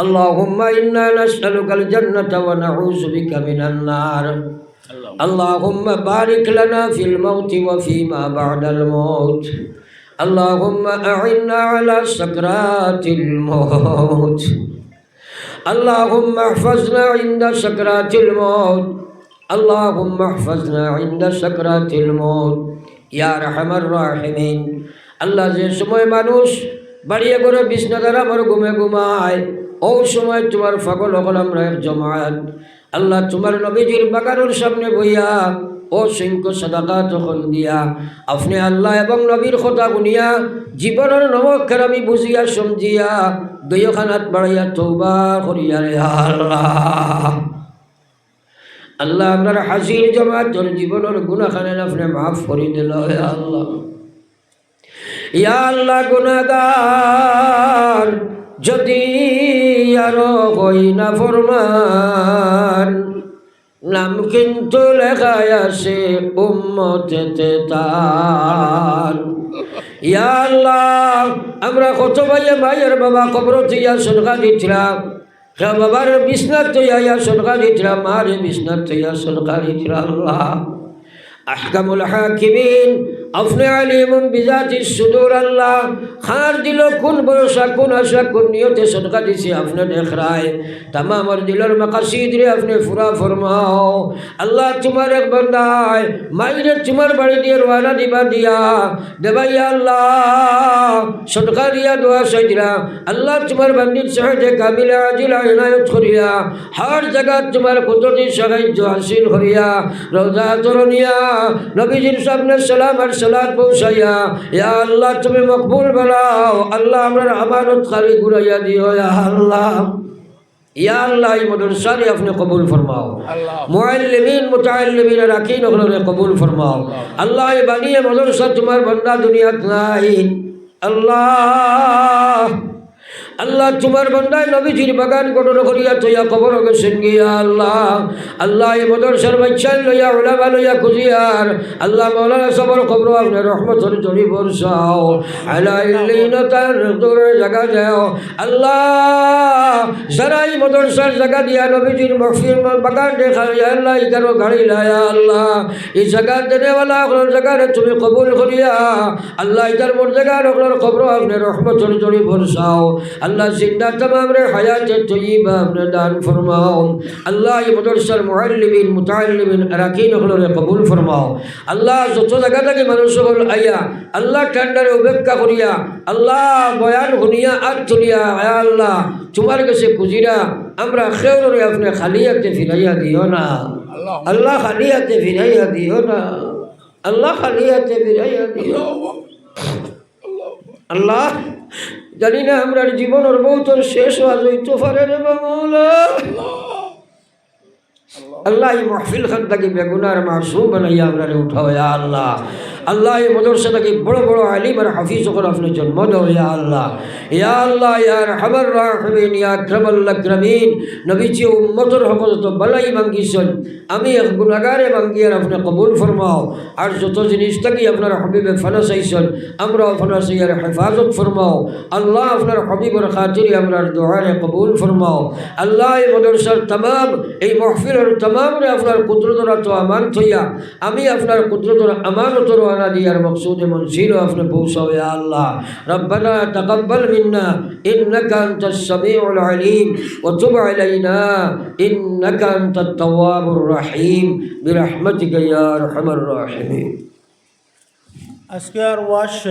اللهم إنا نسألك الجنة ونعوذ بك من النار اللهم بارك لنا في الموت وفيما بعد الموت اللهم أعنا على سكرات الموت اللهم احفظنا عند سكرات الموت اللهم احفظنا عند سكرات الموت يا رحم الراحمين আল্লাহ যে সময় মানুষ বাড়িয়ে করে বিছনা দ্বারা আমার ঘুমে ঘুমায় ও সময় তোমার ফাগল হল আমরা জমাত আল্লাহ তোমার নবীজির বাগানোর সামনে বইয়া, ও সিংহ সদাকা তখন দিয়া, আপনি আল্লাহ এবং নবীর কথা শুনিয়া জীবনের নমক্ষের আমি বুঝিয়া সমঝিয়া, দইখানাত বাড়াইয়া তৌবা করিয়া রে আল্লাহ। আল্লাহ আপনার হাসির জমা তোর জীবনের গুণাখানে আপনি মাফ করে দিল হে আল্লাহ। ইয়া আল্লাহ গুণাগার যদি আরও হই না ফরমান নাম কিন্তু লেখায় আছে উম্মতেতে তার। ইয়া আল্লাহ, আমরা কত ভাইয়ে ভাইয়ের বাবা খবর দিয়া সরকার দিচ্ছিলাম সে বাবার বিছনার তৈয়া সরকার দিচ্ছিলাম মারে বিছনার তৈয়া সরকার দিচ্ছিলাম আল্লাহ। আহকামুল হাকিমিন আপনি আলিমুম বিজাতি সুদূর আল্লাহ। খার দিল কোন ভরসা, কোন আশা, কোন নিয়তে সদকা দিছে আপনি দেখ রায় তামাম আর দিলর মাকাসিদ রে আপনি ফুরা ফরমাও। আল্লাহ তোমার এক বন্দায়, মাইরে তোমার বাড়ি দিয়ে রওনা দিবা দিয়া। দেবাইয়া আল্লাহ, সদকা দিয়া দোয়া সাইদিরা। আল্লাহ তোমার বান্দির সাহায্যে কামিলা আজিলা ইনায়ত করিয়া, হর জায়গা তোমার কুদরতি সাহায্য হাসিল করিয়া। রোজা তরনিয়া নবীজির সামনে সালাম আর সালাত পৌঁছাইয়া ইয়া আল্লাহ তুমি মকবুল বানাও। আল্লাহ আমরা আমানত খালি ঘুরাইয়া দিও ইয়া আল্লাহ। ইয়া আল্লাহ মদরসারে আপনি কবুল ফরমাও। মুআল্লিমিন মুতাআল্লিমিন রাকিন ওগুলোরে কবুল ফরমাও। আল্লাহ বানিয়ে মদরসা তোমার বান্দা দুনিয়াত নাই। আল্লাহ আল্লাহ তোমার বন্দায় নবীজির বাগান গঠন করিয়া তৈয়া কবর গেছেন গিয়া আল্লাহ। আল্লাহ এই মদরসার বাচ্চান লইয়া ওলামা লইয়া খুঁজিয়ার। আল্লাহ মৌলানা সবর কবর আপনার রহমতর জড়ি বর্ষাও। আল্লাহ ইল্লিন তার দূরে জায়গা যাও। আল্লাহ যারা এই মদরসার জায়গা দিয়া নবীজির মফির বাগান দেখা আল্লাহ ইকার গাড়ি লায়া আল্লাহ। এই জায়গা দেনেওয়ালা আপনার জায়গারে তুমি কবুল করিয়া, আল্লাহ ইতার মোর জায়গার আপনার খবর আপনার রহমতর জড়ি বর্ষাও। আল্লাহ জিন্দা তমাম রে হায়াত তৈবা আপনি দান ফরমাও। আল্লাহ এই মদরসার মুআল্লিমিন মুতাআল্লিমিন আরাকিন হলরে কবুল ফরমাও। আল্লাহ যত জায়গা থেকে মানুষ হল আইয়া আল্লাহ ঠান্ডারে উপেক্ষা করিয়া আল্লাহ বয়ান শুনিয়া আর তুলিয়া আয়া আল্লাহ তোমার কাছে খুঁজিরা আমরা খেউরে আপনি খালি হাতে ফিরাইয়া দিও না। আল্লাহ খালি হাতে ফিরাইয়া দিও না। আল্লাহ খালি হাতে ফিরাইয়া দিও। আল্লাহ জানি না আমরা জীবনের বহুত শেষ হওয়া যাইতে পারে রে বাবুলা আল্লাহ এই মহফিল খান তাকে বেগুনার মাসুম বানাইয়া আমরা উঠাও আল্লাহ। আল্লাহ এই মদরসা থাকি বড় বড় আলিম আর হাফিজ ওখানে আপনি জন্ম দাও, ইয়া আল্লাহ। ইয়া আল্লাহ ইয়ার হাবার রাহমিন, ইয়া আক্রামাল্লাহ ক্রামিন নবীজি, উম্মতর হকত তো বালাই মাঙ্গিছেন। আমি এক গুণাগারে মাঙ্গি আর আপনি কবুল ফরমাও। আর যত জিনিস থাকি আপনার হবিবে ফানা চাইছেন আমরা ফানা চাইয়ার হেফাজত ফরমাও। আল্লাহ আপনার হবিবর খাতিরে আপনার দোয়ারে কবুল ফরমাও। আল্লাহ এই মদরসার তামাম, এই মহফিলের তামামরে আপনার কুদরতর তো আমান থইয়া, আমি আপনার কুদরতর আমানতর ولا ديار مقصود منزل في نفوسه يا الله. ربنا تقبل منا. إنك أنت السميع العليم. وتب علينا. إنك أنت التواب الرحيم. برحمتك يا أرحم الراحمين. أسكار واش